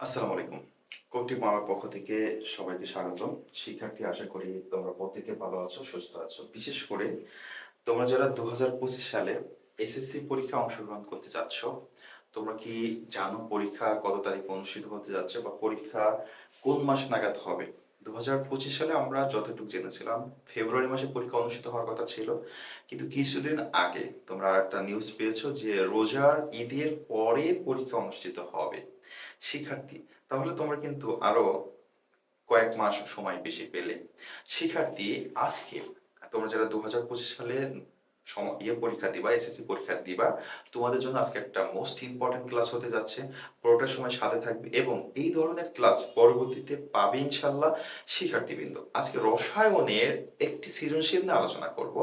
আসসালামু আলাইকুম। কোটি মামার পক্ষ থেকে সবাইকে স্বাগত শিক্ষার্থী, আশা করি তোমরা প্রত্যেকে ভালো আছো, সুস্থ আছো। বিশেষ করে তোমরা যারা দু হাজার পঁচিশ সালে এসএসসি পরীক্ষা অংশগ্রহণ করতে যাচ্ছ তোমরা কি জানো পরীক্ষা কত তারিখে অনুষ্ঠিত হতে যাচ্ছে বা পরীক্ষা কোন মাস নাগাদ হবে? দু হাজার পঁচিশ সালে আমরা যতটুকু জেনেছিলাম, ফেব্রুয়ারি মাসে পরীক্ষা অনুষ্ঠিত হওয়ার কথা ছিল। কিন্তু কিছুদিন আগে তোমরা একটা নিউজ পেয়েছ যে রোজার ঈদের পরে পরীক্ষা অনুষ্ঠিত হবে। শিক্ষার্থী। তাহলে তোমরা কিন্তু আরও কয়েক মাস সময় বেশি পেলে। শিক্ষার্থী, আজকে তোমরা যারা দু হাজার পঁচিশ সালে ইয়ে পরীক্ষা দিবা, এসএসসি পরীক্ষা দিবা, তোমাদের জন্য আজকে একটা মোস্ট ইম্পর্টেন্ট ক্লাস হতে যাচ্ছে। পুরোটা সময় সাথে থাকবে এবং এই ধরনের ক্লাস পরবর্তীতে পাবে ইনশাল্লাহ শিক্ষার্থীবৃন্দ। আজকে রসায়নের একটি সৃজনশীল নিয়ে আলোচনা করব।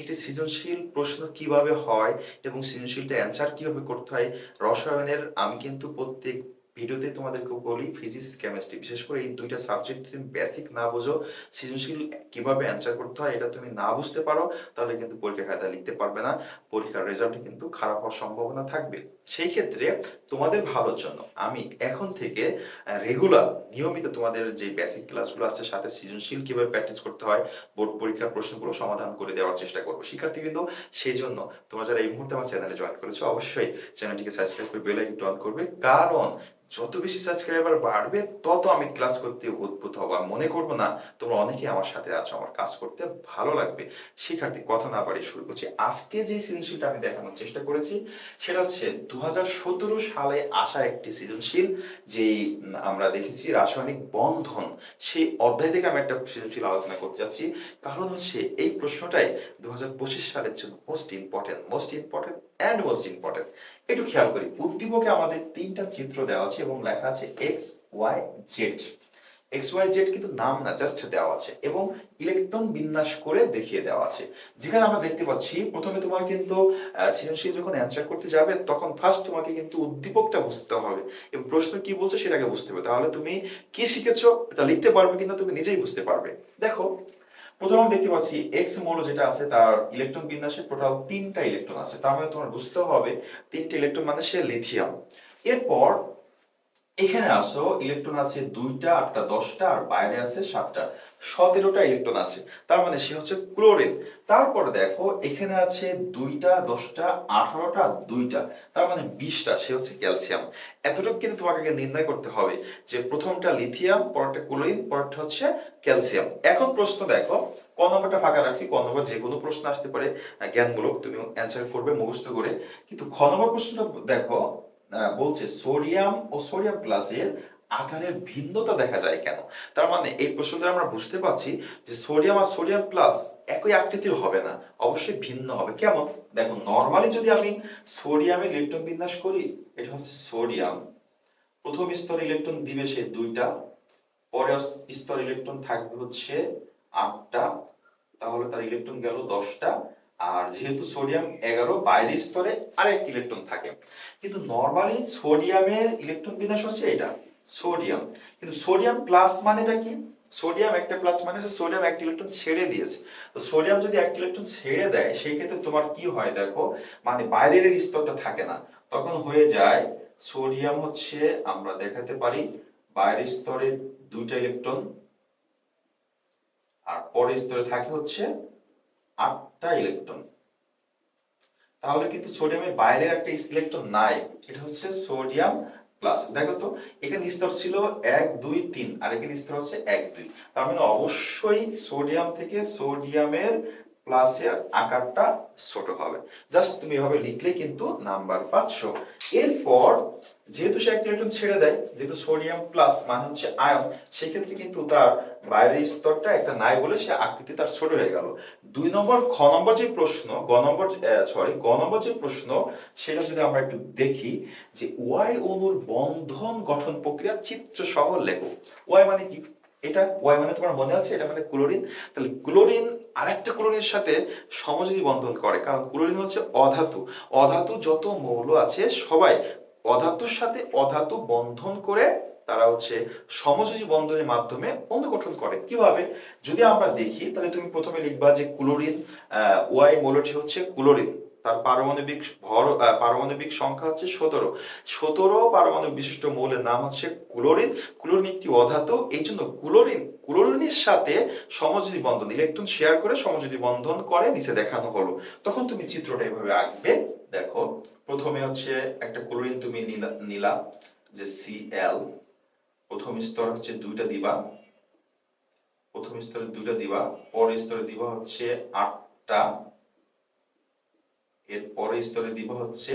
একটি সৃজনশীল প্রশ্ন কীভাবে হয় এবং সৃজনশীলটা অ্যান্সার কীভাবে করতে হয়, রসায়নের আমি কিন্তু প্রত্যেক ভিডিওতে তোমাদেরকে বলি ফিজিক্স কেমিস্ট্রি বিশেষ করে এই দুইটা সাবজেক্ট তুমি বেসিক না বোঝো, সৃজনশীল কীভাবে অ্যান্সার করতে হয় এটা তুমি না বুঝতে পারো, তাহলে কিন্তু পরীক্ষা খাতা লিখতে পারবে না, পরীক্ষার রেজাল্টে কিন্তু খারাপ হওয়ার সম্ভাবনা থাকবে। সেই ক্ষেত্রে তোমাদের ভালোর জন্য আমি এখন থেকে রেগুলার নিয়মিত তোমাদের যে বেসিক ক্লাসগুলো আছে, সাথে সৃজনশীল কীভাবে প্র্যাকটিস করতে হয় বোর্ড পরীক্ষার প্রশ্নগুলো সমাধান করে দেওয়ার চেষ্টা করব। শিক্ষার্থীবৃন্দ, সেই জন্য তোমরা যারা এই মুহূর্তে আমার চ্যানেলে জয়েন করেছ, অবশ্যই চ্যানেলটিকে সাবস্ক্রাইব করে বেল আইকনটি অন করবে। কারণ যত বেশি সাবস্ক্রাইবার বাড়বে, তত আমি ক্লাস করতে উদ্ভূত হব। আর মনে করব না, তোমরা অনেকেই আমার সাথে আছো, আমার কাজ করতে ভালো লাগবে। শিক্ষার্থী, কথা না বাড়িয়ে শুরু করছি। আজকে যে সৃজনশীলটা আমি দেখানোর চেষ্টা করেছি, সেটা হচ্ছে দু হাজার সতেরো সালে আসা একটি সৃজনশীল, যেই আমরা দেখেছি রাসায়নিক বন্ধন। সেই অধ্যায় থেকে আমি একটা সৃজনশীল আলোচনা করতে যাচ্ছি। কারণ হচ্ছে এই প্রশ্নটাই দু হাজার পঁচিশ সালের জন্য most important most important and most important একটু খেয়াল করি, উদ্দীপকে আমাদের তিনটা চিত্র দেওয়া আছে। এবং লেখা আছে X Y Z X Y Z কিন্তু নাম না জাস্ট দেওয়া আছে এবং ইলেকট্রন বিন্যাস করে দেখিয়ে দেওয়া আছে। যেখানে আমরা দেখতে পাচ্ছি, প্রথমে তোমার কিন্তু সৃজনশীল যখন অ্যান্সার করতে যাবে, তখন ফার্স্ট তোমাকে কিন্তু উদ্দীপকটা বুঝতে হবে। এবং প্রশ্ন কি বলছে সেটাকে বুঝতে হবে। তাহলে তুমি কি শিখেছো, এটা লিখতে পারবে কিন্তু তুমি নিজেই বুঝতে পারবে। দেখো, প্রথমে আমি দেখতে পাচ্ছি এক্স মৌল যেটা আছে, তার ইলেকট্রন বিন্যাসে টোটাল তিনটা ইলেকট্রন আছে। তার মানে তোমার বুঝতে হবে, তিনটা ইলেকট্রন মানে সে লিথিয়াম এরপর এখানে আসো ইলেকট্রন আছে দুইটা, আটটা, দশটা, আর বাইরে আছে সাতটা। সতেরোটা ইলেকট্রন আছে। তার মানে সে হচ্ছে ক্লোরিন তারপরে দেখো, এখানে আছে দুইটা, দশটা, আঠারোটা, দুইটা। তার মানে বিশটা, সে হচ্ছে ক্যালসিয়াম এতটুকু কিন্তু তোমাকে নির্ণয় করতে হবে যে প্রথমটা লিথিয়াম পরটা ক্লোরিন পরটা হচ্ছে ক্যালসিয়াম এখন প্রশ্ন দেখো, ক নম্বরটা ফাঁকা রাখছি, ক নম্বর যে কোনো প্রশ্ন আসতে পারে। জ্ঞানমূলক তুমি অ্যান্সার করবে, মুখস্থ করে। কিন্তু খ নম্বর প্রশ্নটা দেখো বলছে সোডিয়াম ও সোডিয়াম প্লাসের আকারের ভিন্নতা দেখা যায় কেন? তার মানে এই প্রশ্নটা আমরা বুঝতে পারছি যে সোডিয়াম আর সোডিয়াম প্লাস একই আকৃতির হবে না, অবশ্যই ভিন্ন হবে। কেমন? দেখো নর্মালি যদি আমি সোডিয়ামের ইলেকট্রন বিন্যাস করি, এটা হচ্ছে সোডিয়াম। প্রথম স্তর ইলেকট্রন দিবে সে দুইটা, পরের স্তর ইলেকট্রন থাকবে হচ্ছে আটটা, তাহলে তার ইলেকট্রন গেল দশটা। আর যেহেতু সোডিয়াম এগারো বাইরের স্তরে আরেক ইলেকট্রন থাকে। কিন্তু নর্মালি সোডিয়ামের ইলেকট্রন বিন্যাস হচ্ছে এটা, সোডিয়াম। কিন্তু সোডিয়াম প্লাস মানেটা কি? সোডিয়াম একটা প্লাস মানে হচ্ছে সোডিয়াম একটা ইলেকট্রন ছেড়ে দিয়েছে। তো সোডিয়াম যদি একটা ইলেকট্রন ছেড়ে দেয়, সেই ক্ষেত্রে তোমার কি হয় দেখো মানে বাইরের স্তরটা থাকে না। তখন হয়ে যায়, সোডিয়াম হচ্ছে আমরা দেখাতে পারি বাইরের স্তরে দুইটা ইলেকট্রন আর পরের স্তরে থাকে হচ্ছে আটটা ইলেকট্রন তাহলে কিন্তু সোডিয়ামের বাইরের একটা ইলেকট্রন নাই, এটা হচ্ছে সোডিয়াম প্লাস দেখো তো, এখানে স্তর ছিল এক, দুই, তিন, আর এখানে স্তর হচ্ছে এক, দুই। তার মানে অবশ্যই সোডিয়াম থেকে সোডিয়ামের প্লাসের আকারটা ছোট হবে। জাস্ট তুমি এভাবে লিখলেই কিন্তু নাম্বার পাচ্ছ। এরপর যেহেতু সে একটা ইলেকট্রন ছেড়ে দেয়, যেহেতু সোডিয়াম প্লাস মানে হচ্ছে আয়ন, সেক্ষেত্রে কিন্তু তার বাইরের স্তরটা একটা নাই বলে সে আকৃতি তার ছোট হয়ে গেল। দুই নম্বর, খ নম্বর যে প্রশ্ন, গ নম্বর সরি গ নম্বর যে প্রশ্ন, সেটা যদি আমরা একটু দেখি, যে ওয়াই অণুর বন্ধন গঠন প্রক্রিয়া চিত্র সহ লেখো। ওয়াই মানে কি? এটা? ওয়াই মানে তোমার মনে আছে? এটা মানে ক্লোরিন? তাহলে ক্লোরিন আরেকটা ক্লোরিনের সাথে সমযোজী বন্ধন করে, কারণ ক্লোরিন হচ্ছে অধাতু। অধাতু যত মৌল আছে, সবাই অধাতুর সাথে অধাতু বন্ধন করে তারা হচ্ছে সমযোজী বন্ধনের মাধ্যমে অণু গঠন করে। কীভাবে? যদি আমরা দেখি, তাহলে তুমি প্রথমে লিখবা যে ক্লোরিন ওয়াই মৌলটি হচ্ছে ক্লোরিন তার পারমাণবিক ভর পারমাণবিক সংখ্যা হচ্ছে সতেরো। সতেরো পারমাণবিক বিশিষ্ট মৌলের নাম হচ্ছে ক্লোরিন ক্লোরিন একটি অধাতু এই জন্য ক্লোরিন ক্লোরিনের সাথে সমযোজী বন্ধন ইলেকট্রন শেয়ার করে সমযোজী বন্ধন করে নিচে দেখানো হলো। তখন তুমি চিত্রটা এভাবে আঁকবে। দেখো, প্রথমে হচ্ছে একটা ক্লোরিন তুমি নিলা যে সিএল প্রথম স্তর হচ্ছে দুইটা দিবা। প্রথম স্তরে দুইটা দিবা, পরের স্তরে দিবা হচ্ছে আটটা। এর পরের স্তরে দিবা হচ্ছে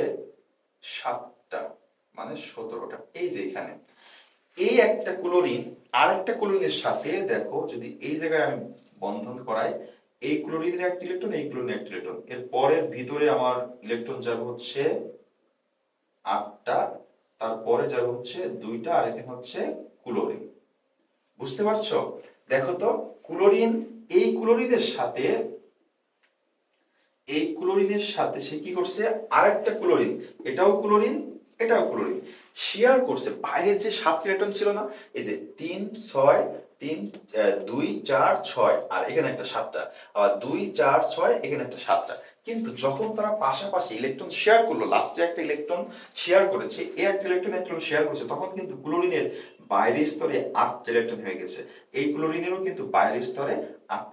সাতটা মানে সতেরোটা। এই যে এখানে, এই একটা ক্লোরিন আর একটা ক্লোরিনের সাথে দেখো, যদি এই জায়গায় আমি বন্ধন করাই, এই ক্লোরিনের একটা ইলেকট্রন, এই ক্লোরিনের একটা ইলেকট্রন। এর পরের ভিতরে আমার ইলেকট্রন যাবে হচ্ছে আটটা, তারপরে যাবে হচ্ছে দুইটা, আর এখানে হচ্ছে ক্লোরিন। বুঝতে পারছ? দেখো তো, ক্লোরিন এই ক্লোরিনের সাথে, এই ক্লোরিনের সাথে সে কি করছে? আরেকটা ক্লোরিন। এটাও ক্লোরিন এটাও ক্লোরিন শেয়ার করছে। বাইরে যে সাত ইলেকট্রন ছিল না, এই যে তিন, ছয়, তিন দুই, চার, ছয়, আর এখানে একটা সাতটা, আবার দুই, চার, ছয়, এখানে একটা সাতটা। কিন্তু যখন তারা পাশাপাশি ইলেকট্রন শেয়ার করল লাস্টে একটা ইলেকট্রন শেয়ার করেছে এ একটা ইলেকট্রন ইলেকট্রন শেয়ার করেছে, তখন কিন্তু ক্লোরিনের বাইরের স্তরে ইলেকট্রন হয়ে গেছে। এই ক্লোরিনেরও কিন্তু বাইরের স্তরে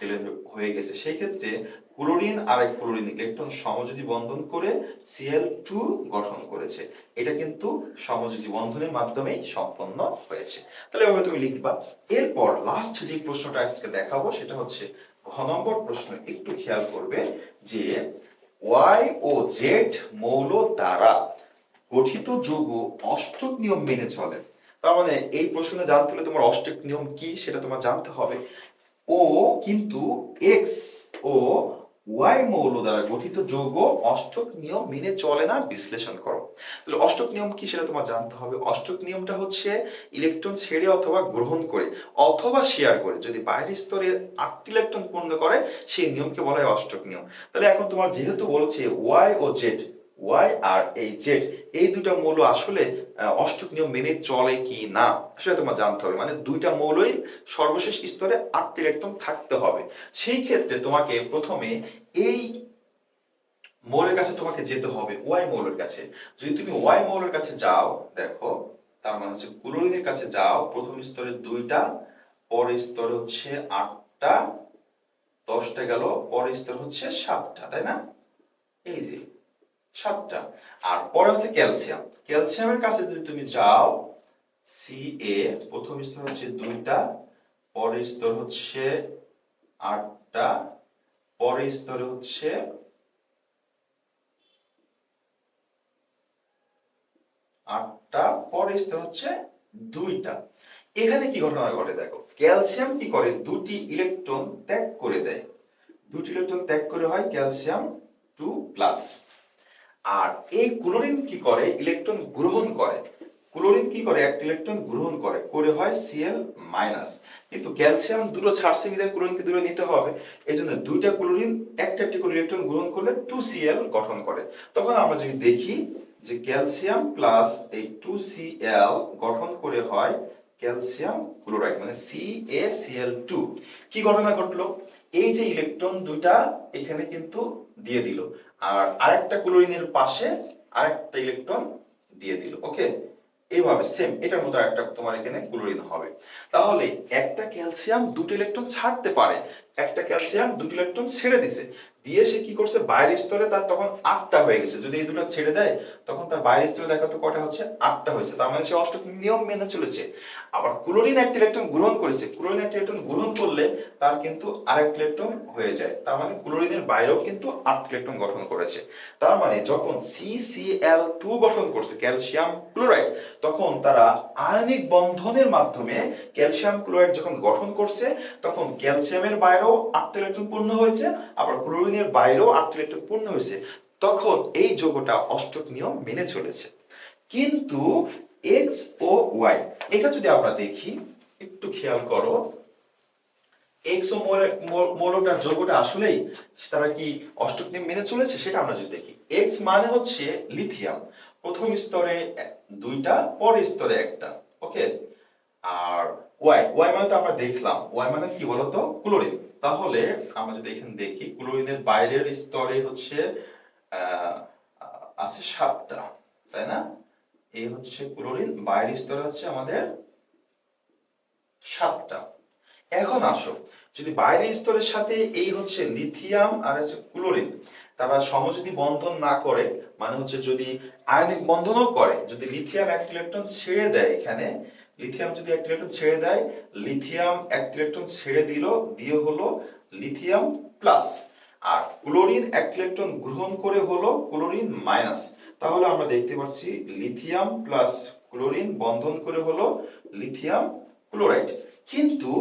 ইলেকট্রন হয়ে গেছে। সেই ক্ষেত্রে ক্লোরিন আর এক ক্লোরিন ইলেকট্রন সমযোজী বন্ধন করে সিএল টু গঠন করেছে। এটা কিন্তু সমযোজী বন্ধনের মাধ্যমেই সম্পন্ন হয়েছে। তাহলে এভাবে তুমি লিখবা। এরপর লাস্ট যে প্রশ্নটা আজকে দেখাবো, সেটা হচ্ছে ঘ নম্বর প্রশ্ন। একটু খেয়াল করবে যে ওয়াই ও জেড মৌল দ্বারা গঠিত যৌগ অষ্টক নিয়ম মেনে চলে। তার মানে এই প্রশ্নে জানতে হলে তোমার অষ্টক নিয়ম কি সেটা তোমার জানতে হবে। ও কিন্তু এক্স ও ওয়াই মৌল দ্বারা গঠিত যৌগ অষ্টক নিয়ম মেনে চলে না, বিশ্লেষণ করো। তাহলে অষ্টক নিয়ম কি সেটা তোমার জানতে হবে। অষ্টক নিয়মটা হচ্ছে ইলেকট্রন ছেড়ে অথবা গ্রহণ করে অথবা শেয়ার করে। যদি বাইরের স্তরের আটটি ইলেকট্রন পূর্ণ করে, সেই নিয়মকে বলা হয় অষ্টক নিয়ম। তাহলে এখন তোমার যেহেতু বলছে ওয়াই ও জেড ওয়াই আর এই জেড এই দুটা মৌল আসলে অষ্টক নিয়ম মেনে চলে কি না, সেটা তোমার জানতে হবে। মানে দুইটা মৌলই সর্বশেষ স্তরে আটটি ইলেকট্রন থাকতে হবে। সেই ক্ষেত্রে তোমাকে প্রথমে এই মৌলের কাছে তোমাকে যেতে হবে ওয়াই মৌলের কাছে। যদি তুমি ওয়াই মৌলের কাছে যাও, দেখো, তার মানে হচ্ছে ক্লোরিনের কাছে যাও, প্রথম স্তরে দুইটা, পরের স্তরে হচ্ছে আটটা, দশটা গেল, পরের স্তর হচ্ছে সাতটা, তাই না? এই যে। সাতটা। আর পরে হচ্ছে ক্যালসিয়াম। ক্যালসিয়ামের কাছে যদি তুমি যাও সি এ প্রথম স্তর হচ্ছে দুইটা, পরের স্তর হচ্ছে আটটা, পরের স্তরে হচ্ছে আটটা, পরের স্তর হচ্ছে দুইটা। এখানে কি ঘটনা ঘটে দেখো? ক্যালসিয়াম কি করে? দুটি ইলেকট্রন ত্যাগ করে দেয়। দুটি ইলেকট্রন ত্যাগ করে হয় ক্যালসিয়াম টু প্লাস। আর এই ক্লোরিন কি করে? ইলেকট্রন গ্রহণ করে। ক্লোরিন কি করে? একটা ইলেকট্রন গ্রহণ করে। করে হয় সিএল মাইনাস কিন্তু ক্যালসিয়াম দুটো ছাড়ছে বিধায় ক্লোরিনকে দূরে নিতে হবে। এই জন্য দুইটা ক্লোরিন, একটা একটি করে ইলেকট্রন গ্রহণ করলে টু সিএল গঠন করে। তখন আমরা যদি দেখি যে ক্যালসিয়াম প্লাস এই টু সিএল গঠন করে হয় ক্যালসিয়াম ক্লোরাইড মানে সি এ সিএল টু কি ঘটনা ঘটলো? এই যে ইলেকট্রন দুইটা এখানে কিন্তু দিয়ে দিল। আর আরেকটা ক্লোরিনের পাশে আরেকটা ইলেকট্রন দিয়ে দিল। ওকে এইভাবে সেম এটার মতো একটা তোমার এখানে ক্লোরিন হবে। তাহলে একটা ক্যালসিয়াম দুটো ইলেকট্রন ছাড়তে পারে। একটা ক্যালসিয়াম দুটো ইলেকট্রন ছেড়ে দিছে। দিয়ে সে কি করছে? বাইরের স্তরে তার তখন আটটা হয়ে গেছে। যদি এই দুটো ছেড়ে দেয়, তখন তার বাইরের স্তরে দেখা তো কটা হচ্ছে? আটটা হয়েছে। তার মানে সে অষ্টক নিয়ম মেনে চলেছে। আবার ক্লোরিন একটা ইলেকট্রন গ্রহণ করেছে। ক্লোরিন একটা ইলেকট্রন গ্রহণ করলে তার কিন্তু আরেক ইলেকট্রন হয়ে যায়। তার মানে ক্লোরিনের বাইরেও কিন্তু আট ইলেকট্রন গঠন করেছে। তার মানে যখন সিসিএল টু গঠন করছে, ক্যালসিয়াম ক্লোরাইড, তখন তারা আয়নিক বন্ধনের মাধ্যমে ক্যালসিয়াম ক্লোরাইড যখন গঠন করছে, তখন ক্যালসিয়ামের বাইরেও আটটা ইলেকট্রন পূর্ণ হয়েছে। আবার ক্লোরিনের বাইরেও আটটা পূর্ণ হয়েছে। তখন এই যৌগটা অষ্টক নিয়ম মেনে চলেছে। কিন্তু এক্স ও ওয়াই, এটা যদি আমরা দেখি, একটু খেয়াল করো। এক্স ও মৌলটার যৌগটা আসলেই তারা কি অষ্টক নিয়ম মেনে চলেছে সেটা আমরা যদি দেখি। এক্স মানে হচ্ছে লিথিয়াম। প্রথম স্তরে দুইটা, পরের স্তরে একটা। ওকে? আর ওয়াই ওয়াই মানে তো আমরা দেখলাম। ওয়াই মানে কি বলতো? ক্লোরিন। তাহলে আমরা যদি এখানে দেখি, ক্লোরিনের বাইরের স্তরে হচ্ছে আছে সাতটা, তাই না? এই হচ্ছে ক্লোরিন, বাইরের স্তরে হচ্ছে আমাদের সাতটা। এখন আসো, যদি বাইরের স্তরের সাথে এই হচ্ছে লিথিয়াম আর হচ্ছে ক্লোরিন, তারা সমযোজী বন্ধন না করে মানে হচ্ছে যদি আয়নিক বন্ধনও করে, যদি লিথিয়াম এক ইলেকট্রন ছেড়ে দেয় এখানে লিথিয়াম যদি এক ইলেকট্রন ছেড়ে দেয় লিথিয়াম এক ইলেকট্রন ছেড়ে দিল, দিয়ে হলো লিথিয়াম প্লাস আর ক্লোরিন এক ইলেকট্রন গ্রহণ করে হলো ক্লোরিন মাইনাস তাহলে আমরা দেখতে পাচ্ছি লিথিয়াম প্লাস ক্লোরিন বন্ধন করে হলো লিথিয়াম ক্লোরাইড কিন্তু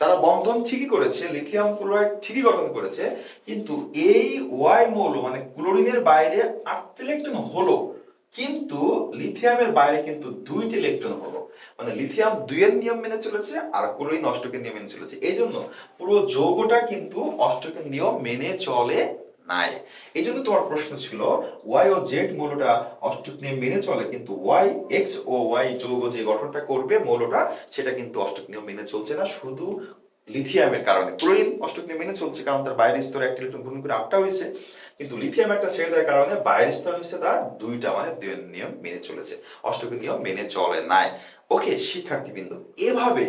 তারা বন্ধন ঠিকই করেছে লিথিয়াম ক্লোরাইড ঠিকই গঠন করেছে, কিন্তু এই ওয়াই মৌল মানে ক্লোরিনের বাইরে আটটি ইলেকট্রন হলো কিন্তু লিথিয়ামের বাইরে কিন্তু দুইটি ইলেকট্রন হলো। মানে লিথিয়াম দুইয়ের নিয়ম মেনে চলেছে আর ক্লোরিন অষ্টকের নিয়ম মেনে চলেছে। এই জন্য পুরো যৌগটা কিন্তু অষ্টকের নিয়ম মেনে চলে নাই। এই জন্য তোমার প্রশ্ন ছিল ওয়াই ও জেড মৌলটা অষ্টক নিয়ম মেনে চলে, কিন্তু ওয়াই এক্স ও ওয়াই যৌগ যে গঠনটা করবে মৌলটা, সেটা কিন্তু অষ্টক নিয়ম মেনে চলছে না। শুধু লিথিয়ামের কারণে। ক্লোরিন অষ্টক নিয়ে মেনে চলছে, কারণ তার বাইরের স্তরে একটা ইলেকট্রন গ্রহণ করে আটটা হয়েছে। কিন্তু লিথিয়াম একটা ছেড়ে দেওয়ার কারণে বাইরের স্তর হয়েছে তার দুইটা মানে দুই নিয়ম মেনে চলেছে। অষ্টক নিয়ম মেনে চলে নাই। ওকে, শিক্ষার্থীবৃন্দ, এভাবে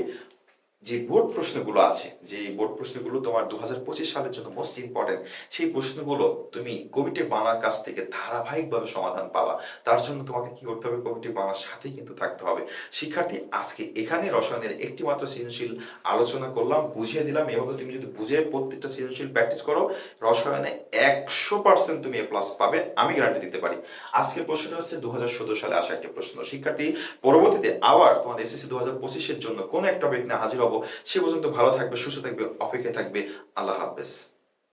যে বোর্ড প্রশ্নগুলো আছে, যে বোর্ড প্রশ্নগুলো তোমার দু হাজার পঁচিশ সালের জন্য মোস্ট ইম্পর্টেন্ট সেই প্রশ্নগুলো তুমি কবিটি বাংলার কাছ থেকে ধারাবাহিকভাবে সমাধান পাবা। তার জন্য তোমাকে কি করতে হবে? কবিটি বাংলার সাথেই কিন্তু থাকতে হবে। শিক্ষার্থী, আজকে এখানে রসায়নের একটি মাত্র সৃজনশীল আলোচনা করলাম, বুঝিয়ে দিলাম এভাবে তুমি যদি বুঝে প্রত্যেকটা সৃজনশীল প্র্যাকটিস করো, রসায়নে একশো পার্সেন্ট তুমি এ প্লাস পাবে, আমি গ্যারান্টি দিতে পারি। আজকের প্রশ্নটা হচ্ছে দু সালে আসা একটা প্রশ্ন। শিক্ষার্থী, পরবর্তীতে আবার তোমাদের এসএসসি দু হাজার পঁচিশের জন্য কোনো একটা নিয়ে হাজির হব সে পর্যন্ত ভালো থাকবে সুস্থ থাকবে অপেক্ষায় থাকবে। আল্লাহ হাফেজ।